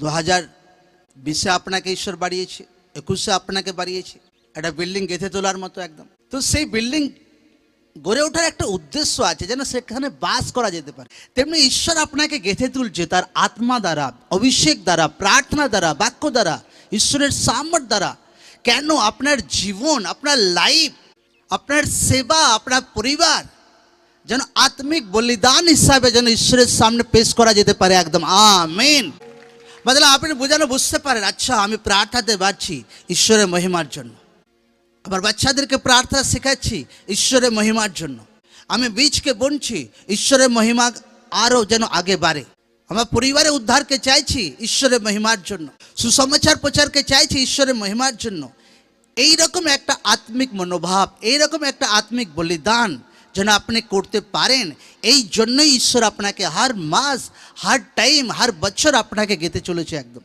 দু হাজার বিশে আপনাকে ঈশ্বর বাড়িয়েছে, একুশে আপনাকে বাড়িয়েছে। একটা বিল্ডিং গেঁথে তোলার মতো একদম। তো সেই বিল্ডিং গড়ে ওঠার একটা উদ্দেশ্য আছে যেন সেখানে বাস করা যেতে পারে। তেমনি ঈশ্বর আপনাকে গেঁথে তুলছে তার আত্মা দ্বারা, অভিষেক দ্বারা, প্রার্থনা দ্বারা, বাক্য দ্বারা, ঈশ্বরের সামর্থ্য দ্বারা। কেন আপনার জীবন, আপনার লাইফ আপনার সেবা, আপনার পরিবার যেন আত্মিক বলিদান হিসাবে যেন ঈশ্বরের সামনে পেশ করা যেতে পারে একদম। আমেন। বদলা আপনি বোঝানো বুঝতে পারেন আচ্ছা আমি প্রার্থনাতে পারছি ঈশ্বরের মহিমার জন্য। আবার বাচ্চাদেরকে প্রার্থনা শেখাচ্ছি ঈশ্বরের মহিমার জন্য। আমি বীজকে বুনছি, ঈশ্বরের মহিমা আরও যেন আগে বাড়ে। আমার পরিবারে উদ্ধারকে চাইছি ঈশ্বরের মহিমার জন্য। সুসমাচার প্রচারকে চাইছি ঈশ্বরের মহিমার জন্য। এই রকম একটা আত্মিক মনোভাব এই রকম একটা আত্মিক বলিদান যেন আপনি করতে পারেন, এই জন্যই ঈশ্বর আপনাকে হার মাস, হার টাইম হার বছর আপনাকে গেতে চলেছে একদম।